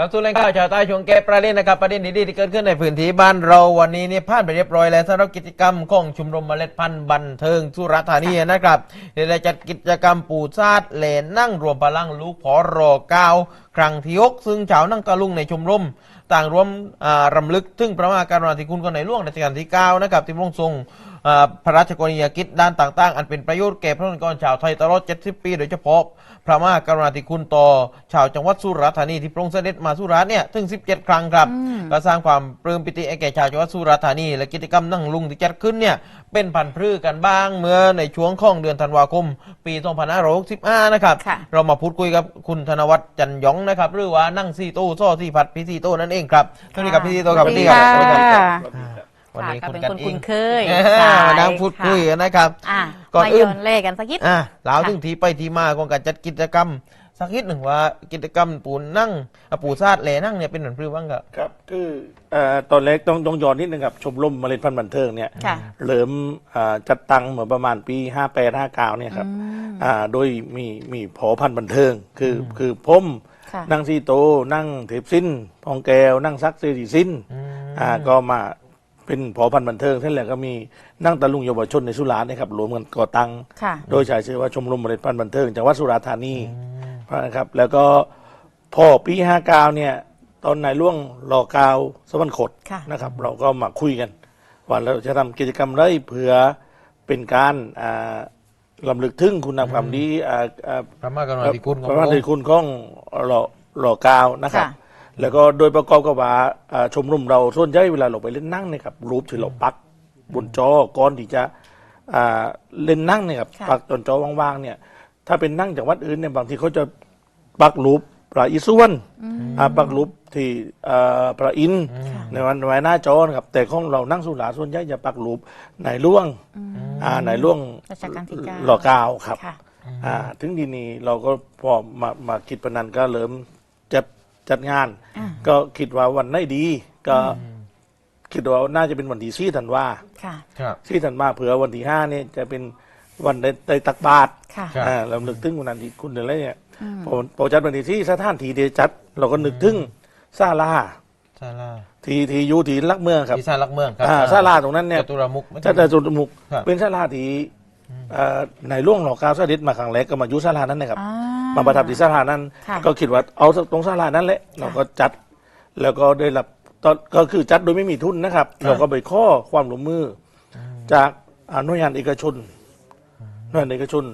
กลับสู่รายการข่าวชาวใต้ช่วงแก้ประเด็นนะครับประเด็นดีๆที่เกิดขึ้นในพื้นที่บ้านเราวันนี้เนี่ยผ่านไปเรียบร้อยแล้วสำหรับกิจกรรมของชมรมเมล็ดพันธุ์บันเทิงสุราธานีนะครับที่ได้จัดกิจกรรมปูซาดแหลนนั่งรวมพลังลูกพอรอเก้าครั้งที่ยกซึ่งชาวนั่งตะลุงในชมรมต่างรวมอ่ารำลึกถึงพระมหากรุณาธิคุณของในหลวงรัชกาลที่9นะครับที่พระองค์ทรงอ่าพระราชกรณียกิจด้านต่างๆ อันเป็นประโยชน์แก่พระนกรชาวไทยตลอด 70 ปี โดยเฉพาะ พระมหากรุณาธิคุณต่อชาวจังหวัดสุราษฎร์ธานีที่พระองค์เสด็จมาสุราษฎร์เนี่ยถึง 17 ครั้งครับก็สร้างความปลื้มปิติให้แก่ชาวจังหวัดสุราษฎร์ธานี และกิจกรรมนั่งลุงที่จัดขึ้นเนี่ยเป็นพันธุ์พืชกันบ้างเมื่อในช่วงของเดือนธันวาคม ปี2565นะครับค่ะเรามาพูดคุยกับคุณธนวัฒน์จันยองนะครับหรือว่านั่งซีโต้ซ่อที่พัดพี่ซีโต้นั่นเองครับสวัสดีครับพี่ซีโต้ครับสวัสดีครัค่ะสวัสดีครับค่ะ วันนี้ก็คุณเป็นกันคนเอคุ้งนเคยอ่าใช่มานั่งพูดคุยกันนะครับอะก่อนมาอื่โยนนเลขกันสักนิดอะเล่าค่ะถึงทีไปทีมาของการจัดกิจกรรม สักนิดหนึ่งว่ากิจกรรมปูนั่งอะปูซาดแหลนั่งเนี่ยเป็นเหมือนพรือบ้างครับครับคือเอ่อตอนแรกต้องต้องย้อนนิดนึงครับชมรมเมล็ดพันธุ์บันเทิงเนี่ยค่ะเริ่มอ่าจัดตั้งเมื่อประมาณปี58 59เนี่ยครับอ่าโดยมีมีผอพันธุ์บันเทิง คืออคือผมค่ะนั่งซีโตนั่งเทปสิ้นพองแก้วนั่งซักเซรีสิ้นอ่าก็มา เป็นผอพันธุ์บันเทิงเท่านั้นแหละก็มีนั่งตะลุงเยาวชนในสุราษฎร์นะครับรวมกันก่อตั้ง ค่ะ โดยใช้ชื่อว่าชมรมเมล็ดพันธุ์บันเทิงจังหวัดสุราษฎร์ธานีนะครับ แล้วก็พอปีห้าเก้าเนี่ย ตอนนายล่วงรอเกาวสวรรคตค่ะ นะครับ เราก็มาคุยกันว่าเราจะทำกิจกรรมไรเพื่อเป็นการอ่าลำลึกถึงคุณงามความดีอ่าอ่า พระมหากรุณาธิคุณของพระมหากรุณาธิคุณของหล่อหล่อกาวนะครับ ค่ะ แล้วก็โดยประกอบกับว่าอ่าชมรมเราส่วนใหญ่เวลาเราไปเล่นนั่งเนี่ยครับรูปที่เราปักบนจอก่อนที่จะอ่าเล่นนั่งเนี่ยครับค่ะ ปักจนจอว่างๆเนี่ย ถ้าเป็นนั่งจากวัดอื่นเนี่ยบางทีเขาจะปักรูปพระอิศวรอ่าปักรูปที่อ่าพระอินทร์ในวันไว้หน้าจอนะครับแต่ของเรานั่งสุราส่วนใหญ่จะปักรูปในหล่วงอ่าในหล่วงรัชกาลที่เก้า หล่อกาวครับ ค่ะ อ่าถึงดีนี้เราก็พอมามาคิดปนันก็เริ่มจัด จัดงานอ่าก็คิดว่าวันไหนดี ก็คิดว่าน่าจะเป็นวันที่สี่ธันวาค่ะ ครับ สี่ธันวาเผื่อวันที่ห้านี่จะเป็นวันได้ได้ตักบาตรค่ะ ครับ อ่าเรานึกถึงวันนั้นที่คุณอะไรเนี่ยพอพอจัดวันที่ที่สถานที่เดียวจัด เราก็นึกถึงซาลาซาลาที่ที่อยู่ที่ลักเมืองครับ ที่ซาลักเมืองครับอ่าซาลาตรงนั้นเนี่ย จตุรมุกไม่ใช่จะแต่จุดมุกครับ เป็นซาลาที่เอ่อในร่วงหลอกกาวสดิษมาครั้งแรกก็มาอยู่ซาลานั้นนะครับ อ่ มาประทับที่ศาลานั้น ค่ะ ก็คิดว่าเอาตรงศาลานั้นแหละ เราก็จัด แล้วก็ได้รับตอนก็คือจัดโดยไม่มีทุนนะครับ เราก็ไปข้อความร่วมมืออจากอ่าหน่วยงานเอกชนหน่วยงานเอกชน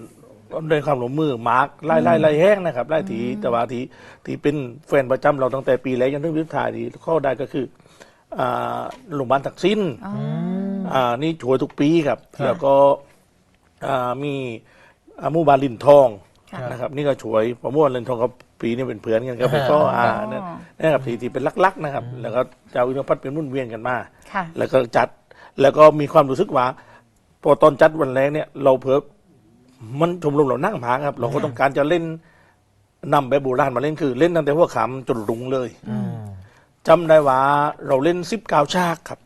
ด้วยความร่วมมือมาร์กไล่ไล่ไล่แห้งนะครับไล่ทีแต่ว่าทีที่เป็นแฟนประจำเราตั้งแต่ปีแรกจนถึงวิทายที่ข้อได้ก็คืออ่าโรงพยาบาลตักสิน อ๋ออ่านี่ช่วยทุกปีครับครับแล้วก็อ่ามีอ่าหมู่บานลินทองค่ะ นะครับนี่ก็ช่วยเพราะหมู่บานลินทองกับปีนี่เป็นเพื่อนกันก็ไปก็อ่านั่นนะครับที่ที่เป็นลักๆนะครับ แล้วก็เจ้าอินทพัฒน์เป็นมุ่นเวียนกันมาค่ะแล้วก็จัดแล้วก็มีความรู้สึกว่าพอตอนจัดวันแรกเนี่ยเราเพิ่มันชมรมเรานั่งหาครับ เราก็ต้องการจะเล่นนำแบบโบราณมาเล่นคือ เล่นตั้งแต่หัวขำจนรุงเลยอืมจำได้ว่าเราเล่นสิบเก้าฉากครับค่ะโอ้โห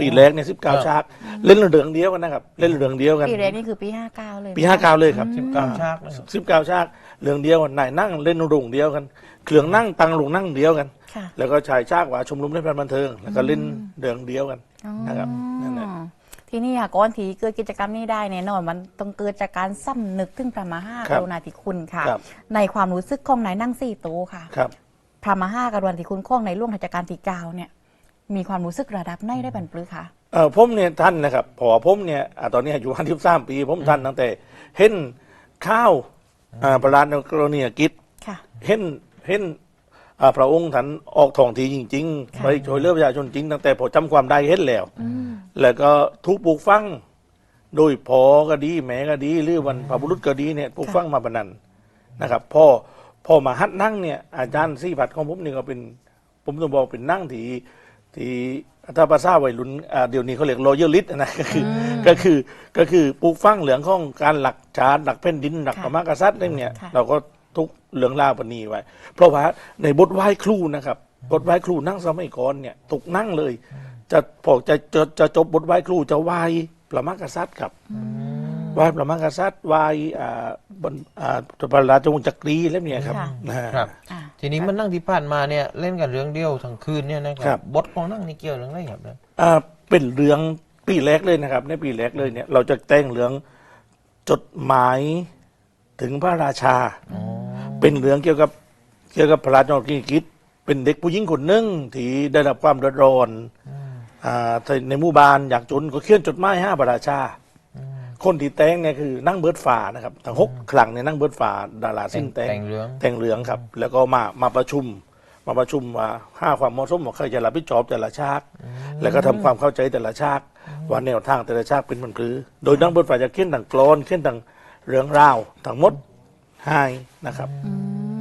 ปีแรกเนี่ยสิบเก้าครับฉากเล่นเรื่องเดียวกันนะครับเล่นเรื่องเดียวกัน ปีแรกนี่คือปีห้าเก้าเลยปีห้าเก้าเลยครับสิบเก้าฉากนะครับสิบเก้าฉากเรื่องเดียวกันนายนั่งเล่นโรงเดียวกันเครื่องนั่งตังโรงนั่งเดียวกันค่ะแล้วก็ชายฉากว่าชมรมเล่นการบันเทิง แล้วก็เล่นเรื่องเดียวกันนะครับนั่นแหละอ๋อที่นี่ค่ะก้อนทีเกิดกิจกรรมนี้ได้แน่นอนมันต้องเกิดจากการซ้ำนึกถึงพระมหากรุณาธิคุณค่ะครับในความรู้สึกของนายนั่งสี่โตวค่ะครับพระมหากรุณาธิคุณของในหลวงรัชกาลที่เก้าเนี่ย มีความรู้สึกระดับไหนได้บรรปลือค่ะเออผมเนี่ยท่านนะครับพอผมเนี่ยอ่าตอนนี้อายุวันที่สามปี ผมท่านตั้งแต่ เห็นข้าวอ่าประหลาดกรณียกิจค่ะ เห็นเห็นอ่าพระองค์ท่านออกท้องทีจริงๆค่ะ ไปช่วยเหลือประชาชนจริงตั้งแต่ผมจำความได้เห็นแล้วแล้วก็ทุกปลูกฟังโดยพอก็ดีแม่ก็ดี หรือวันพระบุรุษก็ดีเนี่ยปลูกฟังมาปานนันนะครับพ่อพ่อมาฮัดนั่งเนี่ยอาจารย์ซี่ผัดของผมนี่ก็เป็น ผมต้องบอกเป็นนั่งที่ ที่ถ้าภาษาวัยรุ่นอ่าเดี๋ยวนี้เขาเรียกรอยัลลิสนะก็คืออก็คือก็คือปลูกฟังเหลืองของการหลักชาติหลักแผ่นดินหลักค่ะพระมหากษัตริย์เนี่ย ค่ะ เราก็ทุกเหลืองลาวปณีไว้ เพราะว่าในบทไหว้ครูนะครับบทไหว้ครูนั่งสมัยก่อนเนี่ยถูกนั่งเลย จะพอจะจะจะจบบทไหว้ครูจะไหว้พระมหากษัตริย์ครับไห ว้พระมหากษัตริย์ไหว้อ่าบนอ่าพระราชวงศ์จักรีแล้วเนี่ยครับค่ะ นะฮะ ครับ อ่า ทีนี้มันนั่งที่ผ่านมาเนี่ยเล่นกันเรื่องเดียวทั้งคืนเนี่ยนะคครัรับ บทของนั่งนี่เกี่ยวเรื่องอะไรครับเนี่ยอ่าเป็นเรื่องปีแรกเลยนะครับ ในปีแรกเลยเนี่ย เราจะแต่งเรื่องจดหมายถึงพระราชาอ๋อเป็นเรื่องเกี่ยวกับเกี่ยวกับพระราชากิกิจเป็นเด็กผู้หญิงคนหนึ่งที่ได้รับความเดือดร้อนอ่าในหมู่บ้านอยากจนก็เขียนจดหมายห้าพระราชา คนที่แต่งเนี่ยคือนั่งเบิร์ดฝ่านะครับทั้งหกครั้งเนี่ยนั่งเบิร์ดฝ่าดาราแต่สิ้งนแต่งแต่งเรื่อง แต่งเหลืองครับ แล้วก็มามาประชุม มาประชุมว่าห้าความเหมาะสมว่าใครจะรับผิดชอบแต่ละชาติ แล้วก็ทำความเข้าใจแต่ละชาติว่าแนวทางแต่ละชาติเป็นมันคือ โดยนั่งเบิร์ดฝ่าจะเขียนต่างกลอนเขียนต่างเรื่องราวทั้งหมดให้นะครับ อื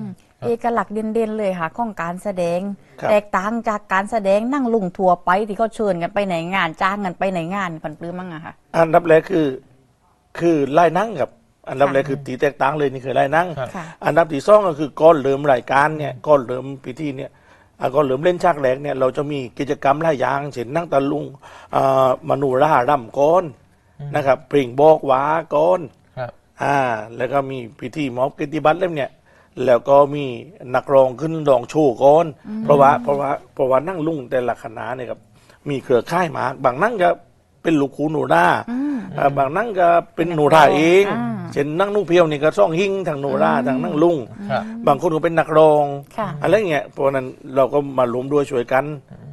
มเอกลักษณ์เด่นๆเลยค่ะของการแสดง ครับ แตกต่างจากการแสดงนั่งลุงทัวร์ไปที่เขาเชิญกันไปไหนงานจ้างกันไปไหนงานปันปลื้มมั้งอะค่ะ อันดับแรกคือ คือไล่นั่งกับ อันดับแรกคือตีแตกต่างเลยนี่คือไล่นั่งครับค่ะ อันดับที่สองก็คือก้อนเหลิมรายการเนี่ยก้อนเหลิมพิธีเนี่ยอ่าก้อนเหลิมเล่นฉากแรกเนี่ยเราจะมีกิจกรรมหลายอย่างเช่นนั่งตะลุงอ่ามโนูราร่ำก้อนนะครับปริ่งบอกหวาก้อน ครับ อ่าแล้วก็มีพิธีมอบกิตติบัตรเล่มเนี่ย แล้วก็มีนักร้องขึ้นร้องโชว์ก้อน เพราะว่าเพราะว่าเพราะว่านั่งลุงแต่ละคณะเนี่ยครับ มีเครือข่ายหมากบางนั่งก็เป็นลูกครูหนูนาอ่าบางนั่งก็เป็นหนูท่าเอง อ่า เช่นนั่งนุ่งเพียวนี่ก็ซ่องหิ้งทางหนูราทางนั่งลุง ครับ บางคนก็เป็นนักร้องค่ะอะไรเงี้ยเพราะฉะนั้นเราก็มารวมด้วยช่วยกัน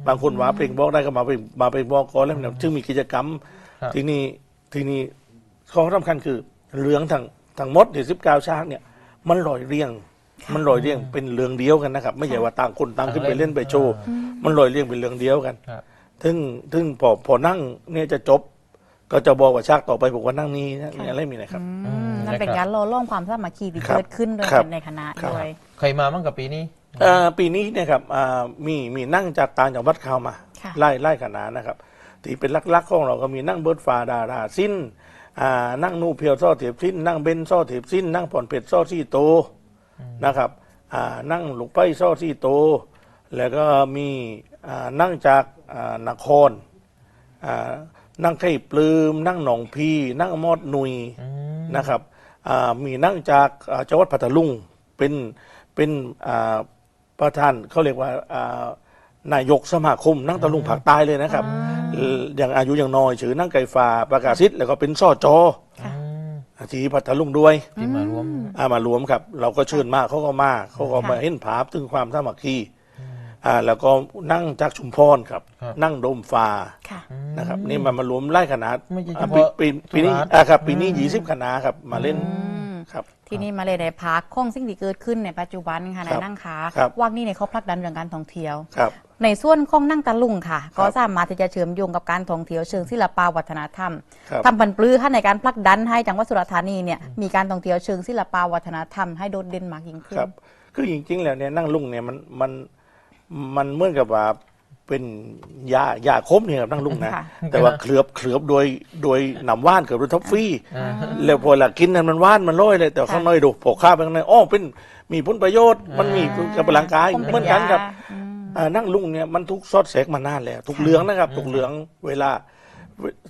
บางคนว่าเพลงบอกได้ก็มาเพลงมาเพลงบอกก่อนแล้วเนี่ยจึงมีกิจกรรม ครับ ที่นี่ที่นี่ของสำคัญคือเรื่องทางทางมดเดี๋ยวสิบเก้าชากเนี่ย มันลอยเรียง มันลอยเรียงเป็นเรื่องเดียวกันนะครับ ไม่ใช่ว่าต่างคนต่างขึ้นไปเล่นไปโชว์มันลอยเรียงเป็นเรื่องเดียวกัน ครับ ถึงถึงพอพอนั่งเนี่ยจะจบ ก็จะบอกว่าชากต่อไปบอกว่านั่งนี้นะอะไรมีนะครับ อืมนั่นเป็นการรอล่องความสามัคคีที่ครับเกิดขึ้นโดยครับในคณะครับ ด้วย ใครมามั่งกับปีนี้ เอ่อปีนี้เนี่ยครับอ่ามีมีนั่งจากต่างจังหวัดเข้ามา ค่ะ ไล่ไล่ขนาดนะครับที่เป็นลักๆของเราก็มีนั่งเบิร์ดฟ้าดาราสิ้นอ่านั่งนูเพียวซ่อเถียบสิ้น นั่งเบนซ่อเถียบสิ้น นั่งผ่อนเป็ดซ่อซี่โตนะครับอ่านั่งหลุกไปซ่อซี่โต แล้วก็มีอ่านั่งจากอ่านครอ่า นั่งไข่ปลืม นั่งหนองพี นั่งมอดหนุยนะครับอ่ามีนั่งจากอ่าจังหวัดพัทลุงเป็นเป็นอ่าประธานเขาเรียกว่าอ่านายกสมาคม นั่งตะลุงภาคใต้เลยนะครับเอ่ออย่างอายุอย่างน้อยชื่อนั่งไก่ฟ้าประกาศสิทธิ์แล้วก็เป็นซ่อจอค่ะที่พัทลุงด้วยที่มารวมอามารวมครับ เราก็เชิญมากเขาก็มาเขาก็มาค่ะเห็นภาพถึงความสามัคคีอ่าแล้วก็นั่งจากชุมพรครับครับนั่งโดมฟ้าค่ะ นะครับนี่มันมารวมไล่ขนาดไม่ใช่เฉอ่าพาะปีปีปีนี้สุราษฎร์ อ่าครับปีนี้ยี่สิบคณะครับมาเล่นอืมครับ ทีนี้มาเลยในพาร์คของสิ่งที่เกิดขึ้นในปัจจุบันค่ะครันายบนั่งขาครับ ว่างนี่เนี่ยเขาผลักดันเรื่องการท่องเที่ยว ครับ ในส่วนของนั่งตะลุงค่ะครับก็สามารถที่จะเชื่อมโยงกับการท่องเที่ยวเชิงศิลปวัฒนธรรมครับ ทำบันปลื้อให้ในการผลักดันให้จังหวัดสุราษฎร์ธานีเนี่ยมีการท่องเที่ยวเชิงศิลปวัฒนธรรมให้โดดเด่นมากยิ่งขึ้นครับ คือจริงๆ แล้วเนี่ยนั่งลุงเนี่ยมันมันมันเหมือนกับว่า เป็นยายาคมเนี่ยครับนั่งลุงนะ ค่ะ แต่ว่าเคลือบเคลือบโดยโดยหนำว่านเกือบโดยท็อฟฟี่แล้วพอละกินนั้นมันว่านมันร้อยเลยแต่ข้างในดูพอข้าวไปข้างในอ้อเป็นมีผลประโยชน์ มันมีกับร่างกายคงเป็นเหมือนกันครับ ยาอืม อ่านั่งลุงเนี่ยมันทุกซอดแสกมานานแล้ว ทุกเหลืองนะครับ ทุกเหลืองเวลา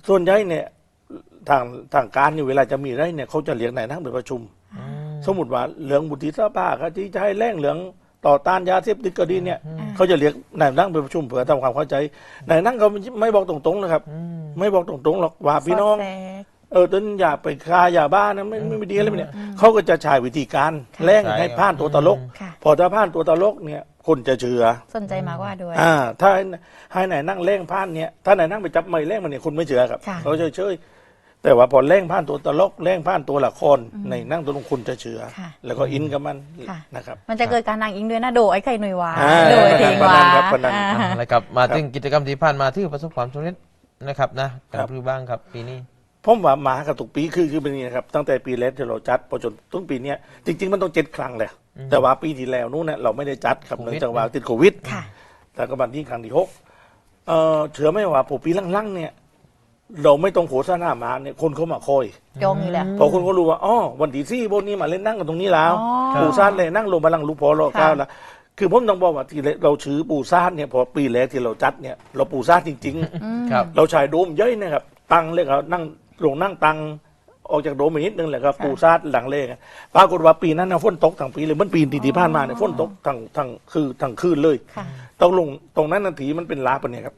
ส่วนใหญ่เนี่ยทางทางการเนี่ยเวลาจะมีอะไรเนี่ยเขาจะเรียกนายนั่งไปประชุม สมมติว่าเหลืองบุตรีสภาเขาที่จะให้แรงเหลือง ต่อต้านยาเสพติดก็ดีเนี่ยเขาจะเรียกนายนั่งไปประชุมเพื่อทำความเข้าใจนายนั่งเขาไม่บอกตรงๆนะครับ ไม่บอกตรงๆหรอกว่าพี่น้องซดแทรกเออต้นอย่าไปฆ่าอย่าบ้านะไม่ไม่ไม่ดีอะไรแบบเนี่ยเขาก็จะใช้วิธีการแร่งให้ผ่านตัวตลกค่ะพอถ้าผ่านตัวตลกเนี่ยคนจะเชื่อสนใจมากว่าด้วย อ่า ถ้าให้ไหนนั่งแร่งผ่านเนี่ยถ้าไหนนั่งไปจับไม่แร่งมันเนี่ยคุณไม่เชื่อครับค่ะเขาเฉยๆ แต่ว่าพอแร่งผ่านตัวตลกแร่งผ่านตัวละครในนั่งตัวลงคุณจะเชื่อ ค่ะ แล้วก็อินกับมันค่ะนะครับ มันจะเกิดการนางอิงด้วยนะโดไอ้ไข่หน่วยวาอ่าโดยเทงวาพนันครับพนัน อ่าอะแล้วกับมาถึงกิจกรรมที่ผ่านมาที่ประสบความสำเร็จนะครับนะกัครับนรือบ้างครับปีนี้ ผมว่ามากับทุกปีคือคือเป็นอย่างนี้นะครับ ตั้งแต่ปีแรกที่เราจัดพอจนต้นปีเนี้ยจริง ๆ มันต้องเจ็ดครั้งเลยแต่ว่าปีที่แล้วนู้นเนี่ยเราไม่ได้จัดครับโควิด เนื่องจากว่าติดโควิดค่ะ แต่ก็บันที่ครั้งที่หกเอ่อเชื่อไหมว่าผมปีหลังๆเนี่ย เราไม่ต้องโฆษณามาเนี่ยคนเขามาคอยจองอยู่แล้ว พอคนเขารู้ว่าอ๋อวันที่สี่บนนี้มาเล่นนั่งกันตรงนี้แล้ว อ๋อ ปู่ซ่านเลยนั่งลงมาลังลูกพอรอค่ะก้าวแล้วคือผมต้องบอกว่าที่เราชื่อปู่ซ่านเนี่ยพอปีแรกที่เราจัดเนี่ยเราปู่ซ่านจริง ๆ ครับ เราฉายโดมเย้ยนะครับ ตังเลยครับนั่งลงนั่งตังออกจากโดมไปนิดนึงแหละครับปูซาดหลังเลขอะปรากฏว่าปีนั้นนะฝนตกทั้งปีเลยมันปีที่ที่ผ่านมาเนี่ยฝนตกทั้งทั้งคือทั้งคืนเลยค่ะ ต้องลงตรงนั้นนาทีมันเป็นลาปะเนี่ยครับ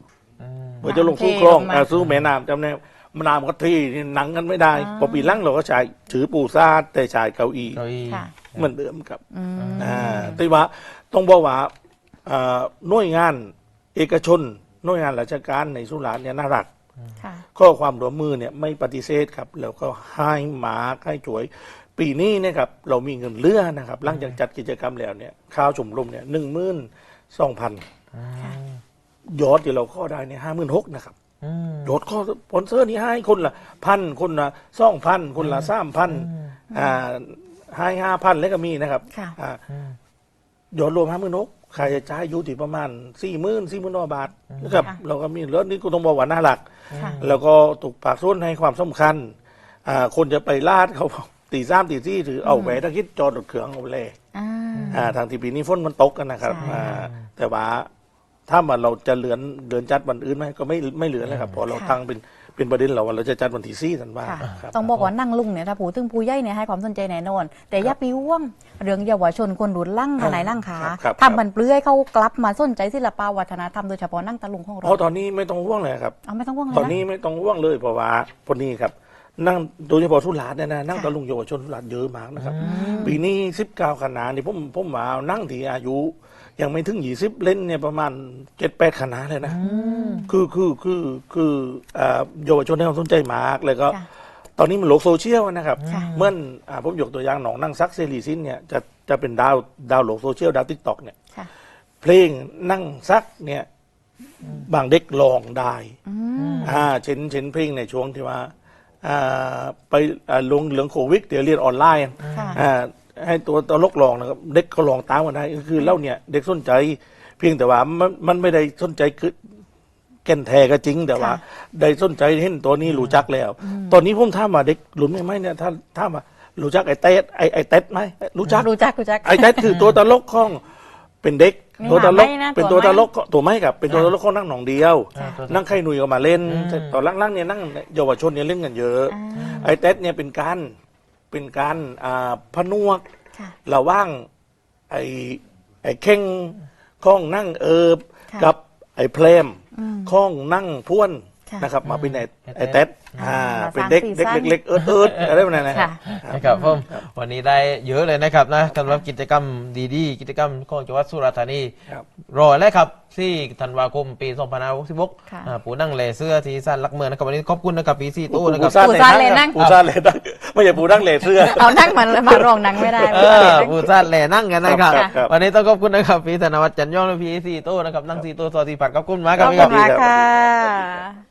อืมเพื่อจะลงสู้คลองเทลงมาอ่าสู้แม่น้ำจำได้มน้ำก็ที่นี่หนังกันไม่ได้อ่าพอปีหลังเราก็ใช้ถือปูซาดแต่ใช้เก้าอี้เก้าอี้ค่ะ เหมือนเดิมครับอืมอ่าแต่ว่าต้องบอกว่าอ่าหน่วยงานเอกชนหน่วยงานราชการในสุราษฎร์เนี่ยน่ารัก ค่ะ ข้อความร่วมมือเนี่ยไม่ปฏิเสธครับแล้วก็ให้หมาให้ช่วย ปีนี้เนะครับเรามีเงินเหลือนะครับหลังจากจัดกิจกรรมแล้วเนี่ยข้าวชมรมเนี่ยหนึ่งหมื่นสองพัน ค่ะ ยอดที่เราข้อได้เนี่ยห้าหมื่นหกนะครับอืม ยอดข้อสปอนเซอร์นี่ให้คนละพันคนละสองพันคนละสามพันอ่าให้ห้าพันแล้วก็มีนะครับค่ะ อ่าอืม ยอดรวมห้าหมื่นหกค่าใช้จ่ายอยู่ที่ประมาณสี่หมื่นสี่หมื่นบาทนะครับค่ะเราก็มีรถนี่ก็ต้องบอกว่าน่ารัก ค่ะ แล้วก็ถูกปากส่วนให้ความสำคัญอ่าคนจะไปลาดเขาตีสามตีสี่ถือเอาแหวนตะคิดจอดรถเขืองเอาไปเลยอ่า อ่าทางทีปีนี้ฝนมันตกกันนะครับใช่ อ่าแต่ว่า ถ้ามันเราจะเหลือนเดือนจัดวันอื่นไหมก็ไม่ไม่เหลือนเลยครับเพอเราค่ะตั้งเป็นเป็นประเด็นเราว่าเราจะจัดวันที่สี่ธันวาค่ะครับ ต้องบอกว่านั่งลุงเนี่ยถ้าผู้ถึงผู้ใหญ่เนี่ยให้ความสนใจแน่นอน แต่อย่าไปว่วงเรื่องเยาวชนคนรุ่นล่างทนายนั่งขาครับครับ ทำมันเปลื้อยเขากลับมาสนใจศิลปวัฒนธรรมโดยเฉพาะนั่งตะลุงของเพเราราะตอนนี้ไม่ต้องห่วงเลยครับ เอาไม่ต้องว่วงเลยตอนนะ นี้ไม่ต้องห่วงเลยเพราะว่าพอนี้ครับ นั่งโดยเฉพาะทุลาดเนี่ยนะนั่งค่ะตะลุงเยาวชนทุลาดเยอะมากนะครับ ปีนี้สิบเก้าขนาดนี่ผมผมมานั่งที่อายุ ยังไม่ถึงยี่สิบเล่นเนี่ยประมาณเจ็ดแปดคณะเลยนะ คือคือคือคือเอ่อเยาวชนให้ความสนใจมากเลยก็ค่ะตอนนี้มันโลกโซเชียลนะครับค่ะเมื่ออ่าผมยกตัวอย่างหนองนั่งซักเซรีซินเนี่ยจะจะเป็นดาวดาวโลกโซเชียลดาวทิกตอกเนี่ยค่ะเพลงนั่งซักเนี่ยบางเด็กลองได้อืมอ่าเช่นเช่นเพลงในช่วงที่ว่าอ่า ไปอ่าลงเหลืองโควิดเดี๋ยวเรียนออนไลน์ค่ะอ่าให้ตัวตลกลองนะครับ เด็กก็ลองตามกันได้คือเล่าเนี่ย เด็กสนใจ เพียงแต่ว่ามันมันไม่ได้สนใจคือแก่นแท้ก็จริง แต่ว่าค่ะได้สนใจเห็นตัวนี้รู้จักแล้ว ตอนนี้ผมถามว่าเด็กหลุนไม่ไหมเนี่ยถ้าถามว่ารู้จักไอ้เต๊ดไอ้ไอ้เต๊ดไหมรู้จักรู้จักรู้จักไอ้เต๊ดคือตัวตลกของ เป็นเด็กนี่ตัวตลกหาไม่นะเป็นตัตัววไม่ตลกก็ตัวไม่กับเป็นตัวตลกของนั่งหนองเดียว อ่าตัวนั่งไข่หนุ่ยก็มาเล่นอืมตอนล่างๆเนี่ยนั่งเยาวชนเนี่ยเล่นกันเยอะ อ่าไอ้เต๊ดเนี่ยเป็นการเป็นการอ่าพนวก ค่ะ ระหว่างไอ้ไอ้เข่งข้องนั่งเอิบค่ะกับไอ้เพลมอืมข้องนั่งพ้วนค่ะนะครับ มาเป็นไอ้ไอ้ไอ้เต๊เต๊ดดอ่ามาเป็นสร้างเด็กสีเด็กสันเล็กๆเอิร์ดเอิร์ดอะไรแบบนั้นนะค่ะ นะครับผม วันนี้ได้เยอะเลยนะครับนะสำหรับกิจกรรมดีๆ กิจกรรมของจังหวัดสุราษฎร์ธานีครับ รอแล้วครับที่ธันวาคมปี2566ค่ะอ่าปู่นั่งแลเสื้อที่สั้นลักเมืองนะครับวันนี้ขอบคุณนะครับปีซี่ตู้นะครับ ปูปูซาเลนั่ง ปูซาเลนั่งไม่ใช่ปูนั่งเลเสื้อ เอานั่งมันมารองนั่งไม่ได้ เออผู้ชาติแหล่นั่งกันนะครับ ครับครับ วันนี้ต้องขอบคุณนะครับพี่ธนวัฒน์จันยองและพี่ซีโต้นะครับนั่งซีโต้ซอสีผัดขอบคุณมากคขรับอบพี่คุครับ ณมากค่ะ